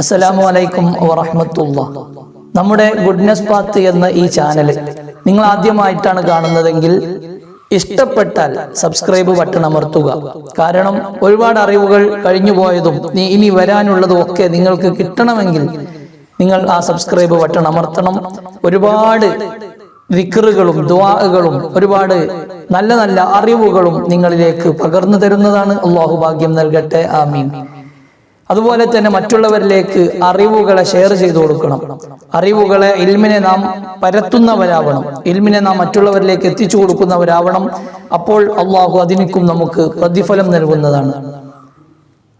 അസ്സലാമു അലൈക്കും വറഹ്മത്തുള്ള. നമ്മുടെ ഗുഡ്നസ് പാത്ത് എന്ന ഈ ചാനൽ നിങ്ങൾ ആദ്യമായിട്ടാണ് കാണുന്നതെങ്കിൽ ഇഷ്ടപ്പെട്ടാൽ സബ്സ്ക്രൈബ് ബട്ടൺ അമർത്തുക. കാരണം ഒരുപാട് അറിവുകൾ കഴിഞ്ഞു പോയതും ഇനി വരാനുള്ളതും ഒക്കെ നിങ്ങൾക്ക് കിട്ടണമെങ്കിൽ നിങ്ങൾ ആ സബ്സ്ക്രൈബ് ബട്ടൺ അമർത്തണം. ഒരുപാട് വിക്റുകളും ദ്വാകളും ഒരുപാട് നല്ല നല്ല അറിവുകളും നിങ്ങളിലേക്ക് പകർന്നു തരുന്നതാണ്. അള്ളാഹു ഭാഗ്യം നൽകട്ടെ. ആമീൻ. അതുപോലെ തന്നെ മറ്റുള്ളവരിലേക്ക് അറിവുകളെ ഷെയർ ചെയ്തു കൊടുക്കണം. അറിവുകളെ ഇൽമിനെ നാം പരത്തുന്നവരാവണം. ഇൽമിനെ നാം മറ്റുള്ളവരിലേക്ക് എത്തിച്ചു കൊടുക്കുന്നവരാവണം. അപ്പോൾ അള്ളാഹു അതിനിക്കും നമുക്ക് പ്രതിഫലം നൽകുന്നതാണ്.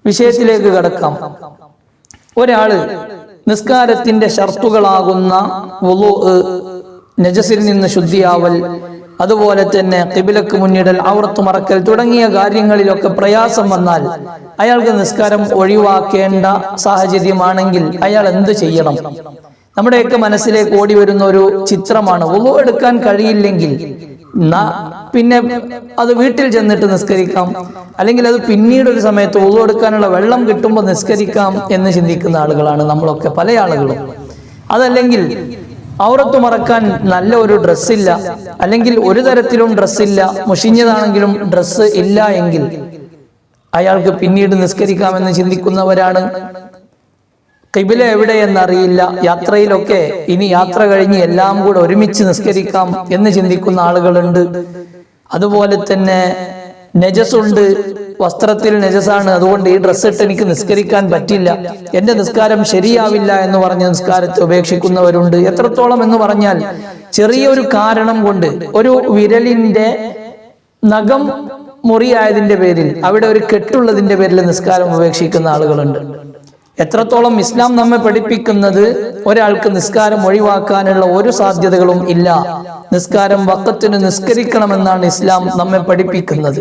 വിഷയത്തിലേക്ക് കടക്കാം. ഒരാൾ നിസ്കാരത്തിന്റെ ഷർത്തുകളാകുന്ന നജസിൽ നിന്ന് ശുദ്ധിയാവൽ അതുപോലെ തന്നെ കിബിലക്ക് മുന്നിടൽ ഔറത്ത് മറക്കൽ തുടങ്ങിയ കാര്യങ്ങളിലൊക്കെ പ്രയാസം വന്നാൽ അയാൾക്ക് നിസ്കാരം ഒഴിവാക്കേണ്ട സാഹചര്യമാണെങ്കിൽ അയാൾ എന്ത് ചെയ്യണം? നമ്മുടെയൊക്കെ മനസ്സിലേക്ക് ഓടി വരുന്ന ഒരു ചിത്രമാണ്. ഒഴിവ് എടുക്കാൻ കഴിയില്ലെങ്കിൽ പിന്നെ അത് വീട്ടിൽ ചെന്നിട്ട് നിസ്കരിക്കാം. അല്ലെങ്കിൽ അത് പിന്നീട് ഒരു സമയത്ത് വുളു എടുക്കാനുള്ള വെള്ളം കിട്ടുമ്പോൾ നിസ്കരിക്കാം എന്ന് ചിന്തിക്കുന്ന ആളുകളാണ് നമ്മളൊക്കെ പല ആളുകളും. അതല്ലെങ്കിൽ ഔറത്ത് മറക്കാൻ നല്ല ഒരു ഡ്രസ്സില്ല. അല്ലെങ്കിൽ ഒരു തരത്തിലും ഡ്രസ്സില്ല. മുഷിഞ്ഞതാണെങ്കിലും ഡ്രസ്സ് ഇല്ല എങ്കിൽ അയാൾക്ക് പിന്നീട് നിസ്കരിക്കാമെന്ന് ചിന്തിക്കുന്നവരാണ്. കിബില എവിടെയെന്നറിയില്ല. യാത്രയിലൊക്കെ ഇനി യാത്ര കഴിഞ്ഞ് എല്ലാം കൂടെ ഒരുമിച്ച് നിസ്കരിക്കാം എന്ന് ചിന്തിക്കുന്ന ആളുകളുണ്ട്. അതുപോലെ തന്നെ നജസുണ്ട്. വസ്ത്രത്തിൽ നജസാണ്. അതുകൊണ്ട് ഈ ഡ്രസ്സ് ഇട്ട് എനിക്ക് നിസ്കരിക്കാൻ പറ്റില്ല. എന്റെ നിസ്കാരം ശരിയാവില്ല എന്ന് പറഞ്ഞ് നിസ്കാരത്തെ ഉപേക്ഷിക്കുന്നവരുണ്ട്. എത്രത്തോളം എന്ന് പറഞ്ഞാൽ ചെറിയൊരു കാരണം കൊണ്ട് ഒരു വിരലിന്റെ നഖം മുറിയായതിന്റെ പേരിൽ അവിടെ ഒരു കെട്ടുള്ളതിന്റെ പേരിൽ നിസ്കാരം ഉപേക്ഷിക്കുന്ന ആളുകളുണ്ട്. എത്രത്തോളം ഇസ്ലാം നമ്മെ പഠിപ്പിക്കുന്നത് ഒരാൾക്ക് നിസ്കാരം ഒഴിവാക്കാനുള്ള ഒരു സാധ്യതകളും ഇല്ല. നിസ്കാരം വക്കത്തിന് നിസ്കരിക്കണമെന്നാണ് ഇസ്ലാം നമ്മെ പഠിപ്പിക്കുന്നത്.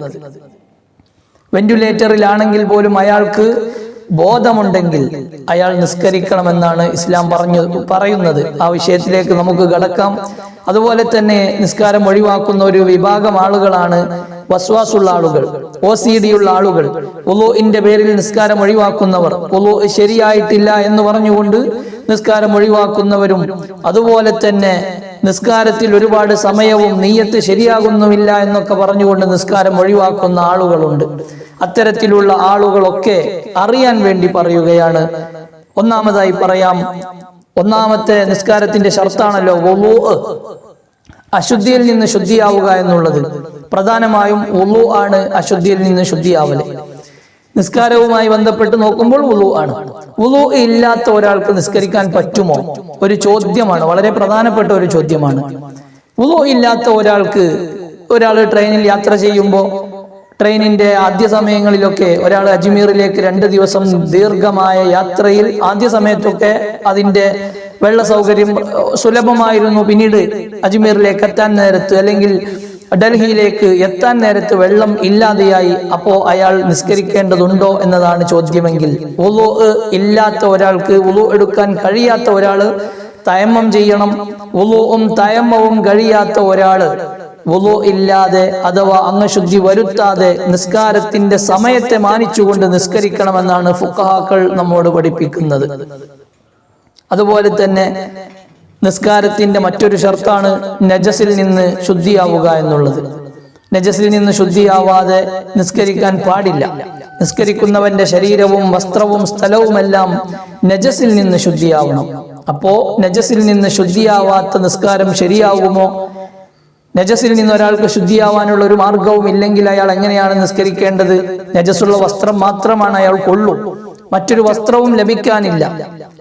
വെന്റിലേറ്ററിലാണെങ്കിൽ പോലും അയാൾക്ക് ബോധമുണ്ടെങ്കിൽ അയാൾ നിസ്കരിക്കണമെന്നാണ് ഇസ്ലാം പറഞ്ഞു പറയുന്നത്. ആ വിഷയത്തിലേക്ക് നമുക്ക് കടക്കാം. അതുപോലെ തന്നെ നിസ്കാരം ഒഴിവാക്കുന്ന ഒരു വിഭാഗം ആളുകളാണ് വസ്വാസുള്ള ആളുകൾ. ഒ സി ഡി ഉള്ള ആളുകൾ ഒലോഇന്റെ പേരിൽ നിസ്കാരം ഒഴിവാക്കുന്നവർ ഒലോ ശരിയായിട്ടില്ല എന്ന് പറഞ്ഞുകൊണ്ട് നിസ്കാരം ഒഴിവാക്കുന്നവരും അതുപോലെ തന്നെ നിസ്കാരത്തിൽ ഒരുപാട് സമയവും നീയത്ത് ശരിയാകുന്നുമില്ല എന്നൊക്കെ പറഞ്ഞുകൊണ്ട് നിസ്കാരം ഒഴിവാക്കുന്ന ആളുകളുണ്ട്. അത്തരത്തിലുള്ള ആളുകളൊക്കെ അറിയാൻ വേണ്ടി പറയുകയാണ്. ഒന്നാമതായി പറയാം ഒന്നാമത്തെ നിസ്കാരത്തിന്റെ ഷർത്താണല്ലോ വുളൂ അശുദ്ധിയിൽ നിന്ന് ശുദ്ധിയാവുക എന്നുള്ളത്. പ്രധാനമായും ഉള്ളു ആണ് അശുദ്ധിയിൽ നിന്ന് ശുദ്ധിയാവൽ. നിസ്കാരവുമായി ബന്ധപ്പെട്ട് നോക്കുമ്പോൾ ഉളു ആണ്. ഉളു ഇല്ലാത്ത ഒരാൾക്ക് നിസ്കരിക്കാൻ പറ്റുമോ? ഒരു ചോദ്യമാണ്. വളരെ പ്രധാനപ്പെട്ട ഒരു ചോദ്യമാണ്. ഉളു ഇല്ലാത്ത ഒരാൾക്ക് ഒരാൾ ട്രെയിനിൽ യാത്ര ചെയ്യുമ്പോൾ ട്രെയിനിന്റെ ആദ്യ സമയങ്ങളിലൊക്കെ ഒരാൾ അജ്മീറിലേക്ക് രണ്ട് ദിവസം ദീർഘമായ യാത്രയിൽ ആദ്യ സമയത്തൊക്കെ അതിന്റെ വെള്ള സൗകര്യം സുലഭമായിരുന്നു. പിന്നീട് അജ്മീറിലേക്ക് എത്താൻ നേരത്ത് അല്ലെങ്കിൽ ഡൽഹിയിലേക്ക് എത്താൻ നേരത്ത് വെള്ളം ഇല്ലാതെയായി അപ്പോ അയാൾ നിസ്കരിക്കേണ്ടതുണ്ടോ എന്നതാണ് ചോദ്യമെങ്കിൽ ഉളു ഇല്ലാത്ത ഒരാൾക്ക് ഉളു എടുക്കാൻ കഴിയാത്ത ഒരാൾ തയമ്മം ചെയ്യണം ഉളുവും തയമ്മവും കഴിയാത്ത ഒരാൾ വുളു ഇല്ലാതെ അഥവാ അംഗശുദ്ധി വരുത്താതെ നിസ്കാരത്തിന്റെ സമയത്തെ മാനിച്ചുകൊണ്ട് നിസ്കരിക്കണമെന്നാണ് ഫുക്കഹാക്കൾ നമ്മോട് പഠിപ്പിക്കുന്നത്. അതുപോലെ തന്നെ നിസ്കാരത്തിന്റെ മറ്റൊരു ഷർത്താണ് നജസിൽ നിന്ന് ശുദ്ധിയാവുക എന്നുള്ളത്. നജസിൽ നിന്ന് ശുദ്ധിയാവാതെ നിസ്കരിക്കാൻ പാടില്ല. നിസ്കരിക്കുന്നവന്റെ ശരീരവും വസ്ത്രവും സ്ഥലവുമെല്ലാം നജസിൽ നിന്ന് ശുദ്ധിയാവണം. അപ്പോ നജസിൽ നിന്ന് ശുദ്ധിയാവാത്ത നിസ്കാരം ശരിയാവുമോ? നജസിൽ നിന്ന് ഒരാൾക്ക് ശുദ്ധിയാവാനുള്ള ഒരു മാർഗവും ഇല്ലെങ്കിൽ അയാൾ എങ്ങനെയാണ് നിസ്കരിക്കേണ്ടത്? നജസുള്ള വസ്ത്രം മാത്രമാണ് അയാൾക്കുള്ളൂ മറ്റൊരു വസ്ത്രവും ലഭിക്കാനില്ല.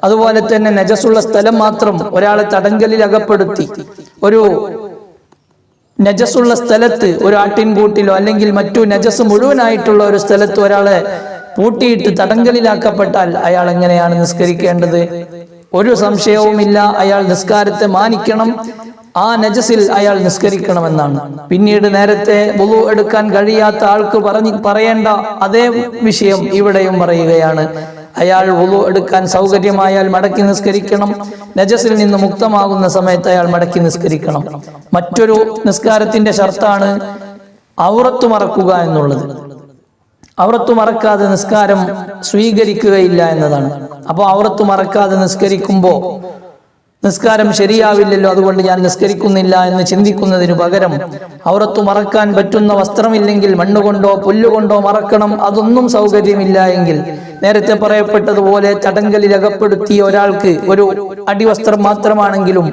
അതുപോലെ തന്നെ നജസുള്ള സ്ഥലം മാത്രം ഒരാളെ തടങ്കലിൽ അകപ്പെടുത്തി. ഒരു നജസുള്ള സ്ഥലത്ത് ഒരു ആട്ടിൻകൂട്ടിലോ അല്ലെങ്കിൽ മറ്റു നജസ് മുഴുവനായിട്ടുള്ള ഒരു സ്ഥലത്ത് ഒരാളെ പൂട്ടിയിട്ട് തടങ്കലിലാക്കപ്പെട്ടാൽ അയാൾ എങ്ങനെയാണ് നിസ്കരിക്കേണ്ടത്? ഒരു സംശയവുമില്ല. അയാൾ നിസ്കാരത്തെ മാനിക്കണം. ആ നജസിൽ അയാൾ നിസ്കരിക്കണമെന്നാണ്. പിന്നീട് നേരത്തെ വുളു എടുക്കാൻ കഴിയാത്ത ആൾക്ക് പറഞ്ഞ് പറയേണ്ട അതേ വിഷയം ഇവിടെയും പറയുകയാണ്. അയാൾ വുളു എടുക്കാൻ സൗകര്യമായാൽ മടക്കി നിസ്കരിക്കണം. നജസിൽ നിന്ന് മുക്തമാകുന്ന സമയത്ത് അയാൾ മടക്കി നിസ്കരിക്കണം. മറ്റൊരു നിസ്കാരത്തിന്റെ ഷർത്താണ് ഔറത്ത് മറക്കുക എന്നുള്ളത്. ഔറത്ത് മറക്കാതെ നിസ്കാരം സ്വീകരിക്കുകയില്ല എന്നതാണ്. അപ്പോൾ ഔറത്ത് മറക്കാതെ നിസ്കരിക്കുമ്പോൾ നിസ്കാരം ശരിയാവില്ലല്ലോ അതുകൊണ്ട് ഞാൻ നിസ്കരിക്കുന്നില്ല എന്ന് ചിന്തിക്കുന്നതിനു പകരം അവറത്തു മറക്കാൻ പറ്റുന്ന വസ്ത്രമില്ലെങ്കിൽ മണ്ണുകൊണ്ടോ പുല്ലുകൊണ്ടോ മറക്കണം അതൊന്നും സൗകര്യമില്ല എങ്കിൽ. നേരത്തെ പറയപ്പെട്ടതുപോലെ ചടങ്കലിൽ അകപ്പെടുത്തിയ ഒരാൾക്ക് ഒരു അടിവസ്ത്രം മാത്രമാണെങ്കിലും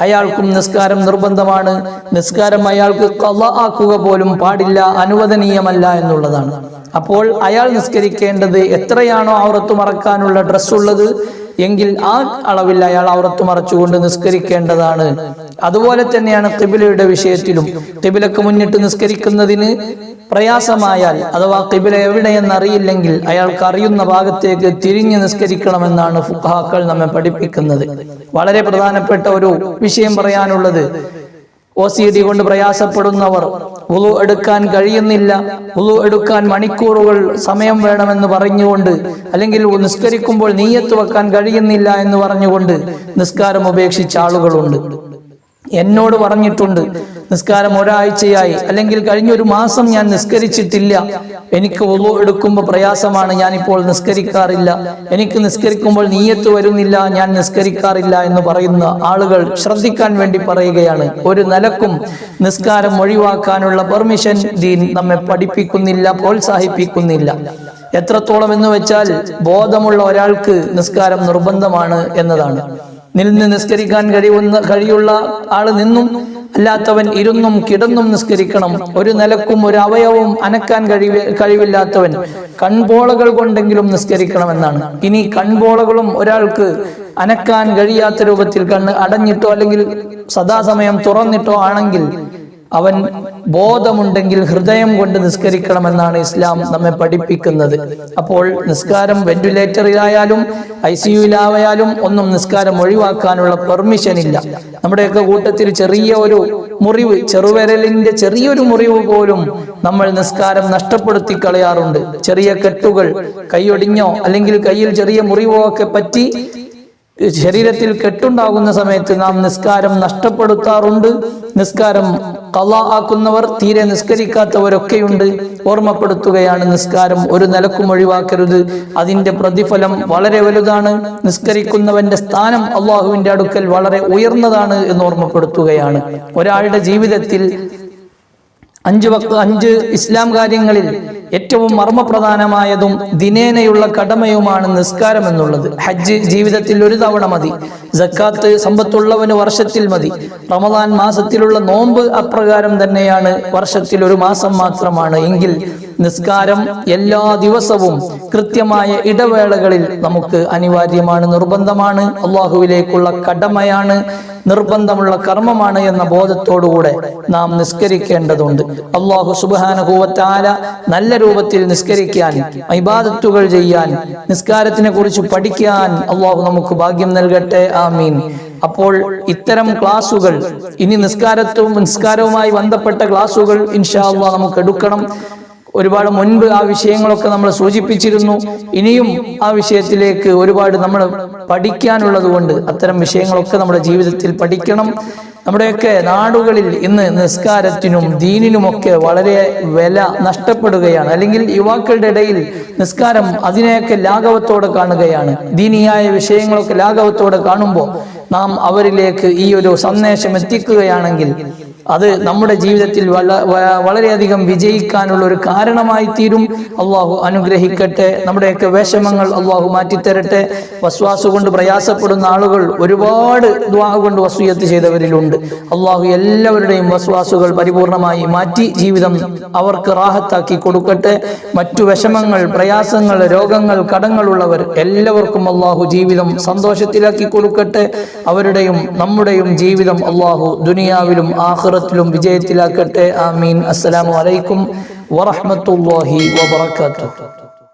അയാൾക്കും നിസ്കാരം നിർബന്ധമാണ്. നിസ്കാരം അയാൾക്ക് കള്ള ആക്കുക പോലും പാടില്ല അനുവദനീയമല്ല എന്നുള്ളതാണ്. അപ്പോൾ അയാൾ നിസ്കരിക്കേണ്ടത് എത്രയാണോ അവറത്തു മറക്കാനുള്ള ഡ്രസ് ഉള്ളത് എങ്കിൽ ആ അളവിൽ അയാൾ ഔറത്ത് മറച്ചുകൊണ്ട് നിസ്കരിക്കേണ്ടതാണ്. അതുപോലെ തന്നെയാണ് കിബിലയുടെ വിഷയത്തിലും. കിബിലക്ക് മുന്നിട്ട് നിസ്കരിക്കുന്നതിന് പ്രയാസമായാൽ അഥവാ കിബില എവിടെയെന്ന് അറിയില്ലെങ്കിൽ അയാൾക്ക് അറിയുന്ന ഭാഗത്തേക്ക് തിരിഞ്ഞു നിസ്കരിക്കണമെന്നാണ് ഫുഹാക്കൾ നമ്മെ പഠിപ്പിക്കുന്നത്. വളരെ പ്രധാനപ്പെട്ട ഒരു വിഷയം പറയാനുള്ളത് ഒ സി ഡി കൊണ്ട് പ്രയാസപ്പെടുന്നവർ ഉളു എടുക്കാൻ കഴിയുന്നില്ല. ഉളു എടുക്കാൻ മണിക്കൂറുകൾ സമയം വേണമെന്ന് പറഞ്ഞുകൊണ്ട് അല്ലെങ്കിൽ നിസ്കരിക്കുമ്പോൾ നീയത്ത് വെക്കാൻ കഴിയുന്നില്ല എന്ന് പറഞ്ഞുകൊണ്ട് നിസ്കാരം ഉപേക്ഷിച്ച ആളുകളുണ്ട്. എന്നോട് പറഞ്ഞിട്ടുണ്ട്. നിസ്കാരം ഒരാഴ്ചയായി. അല്ലെങ്കിൽ കഴിഞ്ഞ ഒരു മാസം ഞാൻ നിസ്കരിച്ചിട്ടില്ല. എനിക്ക് ഒതു എടുക്കുമ്പോൾ പ്രയാസമാണ്. ഞാനിപ്പോൾ നിസ്കരിക്കാറില്ല. എനിക്ക് നിസ്കരിക്കുമ്പോൾ നീയത്ത് വരുന്നില്ല. ഞാൻ നിസ്കരിക്കാറില്ല എന്ന് പറയുന്ന ആളുകൾ ശ്രദ്ധിക്കാൻ വേണ്ടി പറയുകയാണ്. ഒരു നിലക്കും നിസ്കാരം ഒഴിവാക്കാനുള്ള പെർമിഷൻ ദീൻ നമ്മെ പഠിപ്പിക്കുന്നില്ല പ്രോത്സാഹിപ്പിക്കുന്നില്ല. എത്രത്തോളം എന്ന് വെച്ചാൽ ബോധമുള്ള ഒരാൾക്ക് നിസ്കാരം നിർബന്ധമാണ് എന്നതാണ്. നിന്ന് നിസ്കരിക്കാൻ കഴിയുന്ന കഴിയുള്ള ആൾ നിന്നും അല്ലാത്തവൻ ഇരുന്നും കിടന്നും നിസ്കരിക്കണം. ഒരു നിലക്കും ഒരു അവയവും അനക്കാൻ കഴിവ് കഴിവില്ലാത്തവൻ കൺപോളകൾ കൊണ്ടെങ്കിലും നിസ്കരിക്കണമെന്നാണ്. ഇനി കൺപോളകളും ഒരാൾക്ക് അനക്കാൻ കഴിയാത്ത രൂപത്തിൽ കണ്ണ് അടഞ്ഞിട്ടോ അല്ലെങ്കിൽ സദാസമയം തുറന്നിട്ടോ ആണെങ്കിൽ അവൻ ബോധമുണ്ടെങ്കിൽ ഹൃദയം കൊണ്ട് നിസ്കരിക്കണമെന്നാണ് ഇസ്ലാം നമ്മെ പഠിപ്പിക്കുന്നത്. അപ്പോൾ നിസ്കാരം വെന്റിലേറ്ററിലായാലും ഐ സി യുയിലായാലും ഒന്നും നിസ്കാരം ഒഴിവാക്കാനുള്ള പെർമിഷൻ ഇല്ല. നമ്മുടെയൊക്കെ കൂട്ടത്തിൽ ചെറിയ ഒരു മുറിവ് ചെറുവിരലിന്റെ ചെറിയൊരു മുറിവ് പോലും നമ്മൾ നിസ്കാരം നഷ്ടപ്പെടുത്തി കളയാറുണ്ട്. ചെറിയ കെട്ടുകൾ കൈയൊടിഞ്ഞോ അല്ലെങ്കിൽ കയ്യിൽ ചെറിയ മുറിവോ ഒക്കെ പറ്റി ശരീരത്തിൽ കെട്ടുണ്ടാകുന്ന സമയത്ത് നാം നിസ്കാരം നഷ്ടപ്പെടുത്താറുണ്ട്. നിസ്കാരം കല ആക്കുന്നവർ തീരെ നിസ്കരിക്കാത്തവരൊക്കെയുണ്ട്. ഓർമ്മപ്പെടുത്തുകയാണ് നിസ്കാരം ഒരു നിലക്കും ഒഴിവാക്കരുത്. അതിന്റെ പ്രതിഫലം വളരെ വലുതാണ്. നിസ്കരിക്കുന്നവന്റെ സ്ഥാനം അള്ളാഹുവിന്റെ അടുക്കൽ വളരെ ഉയർന്നതാണ് എന്ന് ഓർമ്മപ്പെടുത്തുകയാണ്. ഒരാളുടെ ജീവിതത്തിൽ അഞ്ച് അഞ്ച് ഇസ്ലാം കാര്യങ്ങളിൽ ഏറ്റവും മർമ്മപ്രധാനമായതും ദിനേനയുള്ള കടമയുമാണ് നിസ്കാരം എന്നുള്ളത് ഹജ്ജ് ജീവിതത്തിൽ ഒരു തവണ മതി. ജക്കാത്ത് സമ്പത്തുള്ളവന് വർഷത്തിൽ മതി. റമദാൻ മാസത്തിലുള്ള നോമ്പ് അപ്രകാരം തന്നെയാണ് വർഷത്തിൽ ഒരു മാസം മാത്രമാണ്. എങ്കിൽ നിസ്കാരം എല്ലാ ദിവസവും കൃത്യമായ ഇടവേളകളിൽ നമുക്ക് അനിവാര്യമാണ് നിർബന്ധമാണ്. അള്ളാഹുവിലേക്കുള്ള കടമയാണ്. നിർബന്ധമുള്ള കർമ്മമാണ് എന്ന ബോധത്തോടുകൂടെ നാം നിസ്കരിക്കേണ്ടതുണ്ട്. അള്ളാഹു സുബാനുഭൂവത്താല നല്ല രൂപത്തിൽ നിസ്കരിക്കാൻ ഇബാദത്തുകൾ ചെയ്യാൻ നിസ്കാരത്തിനെ കുറിച്ച് പഠിക്കാൻ അള്ളാഹു നമുക്ക് ഭാഗ്യം നൽകട്ടെ. ആമീൻ. അപ്പോൾ ഇത്തരം ക്ലാസുകൾ ഇനി നിസ്കാരത്തും നിസ്കാരവുമായി ബന്ധപ്പെട്ട ക്ലാസുകൾ ഇൻഷാ അള്ളാഹ് നമുക്ക് എടുക്കണം. ഒരുപാട് മുൻപ് ആ വിഷയങ്ങളൊക്കെ നമ്മൾ സൂചിപ്പിച്ചിരുന്നു. ഇനിയും ആ വിഷയത്തിലേക്ക് ഒരുപാട് നമ്മൾ പഠിക്കാനുള്ളത് കൊണ്ട് അത്തരം വിഷയങ്ങളൊക്കെ നമ്മുടെ ജീവിതത്തിൽ പഠിക്കണം. നമ്മുടെയൊക്കെ നാടുകളിൽ ഇന്ന് നിസ്കാരത്തിനും ദീനിനുമൊക്കെ വളരെ വില നഷ്ടപ്പെടുകയാണ്. അല്ലെങ്കിൽ യുവാക്കളുടെ ഇടയിൽ നിസ്കാരം അതിനെയൊക്കെ ലാഘവത്തോടെ കാണുകയാണ്. ദീനിയായ വിഷയങ്ങളൊക്കെ ലാഘവത്തോടെ കാണുമ്പോൾ നാം അവരിലേക്ക് ഈ ഒരു സന്ദേശം എത്തിക്കുകയാണെങ്കിൽ അത് നമ്മുടെ ജീവിതത്തിൽ വളരെയധികം വിജയിക്കാനുള്ള ഒരു കാരണമായി തീരും. അള്ളാഹു അനുഗ്രഹിക്കട്ടെ. നമ്മുടെയൊക്കെ വിഷമങ്ങൾ അള്ളാഹു മാറ്റിത്തരട്ടെ. വസ്വാസ് കൊണ്ട് പ്രയാസപ്പെടുന്ന ആളുകൾ ഒരുപാട് ദ്വാ കൊണ്ട് വസൂയത്ത് ചെയ്തവരിലുണ്ട്. അള്ളാഹു എല്ലാവരുടെയും വസ്വാസുകൾ പരിപൂർണമായി മാറ്റി ജീവിതം അവർക്ക് റാഹത്താക്കി കൊടുക്കട്ടെ. മറ്റു വിഷമങ്ങൾ പ്രയാസങ്ങൾ രോഗങ്ങൾ കടങ്ങളുള്ളവർ എല്ലാവർക്കും അള്ളാഹു ജീവിതം സന്തോഷത്തിലാക്കി കൊടുക്കട്ടെ. അവരുടെയും നമ്മുടെയും ജീവിതം അള്ളാഹു ദുനിയാവിലും ആഹ്റത്തിലും വിജയത്തിലാക്കട്ടെ. ആമീൻ. അസ്സലാമു അലൈക്കും വറഹ്മത്തുള്ളാഹി വബറകാതുഹു.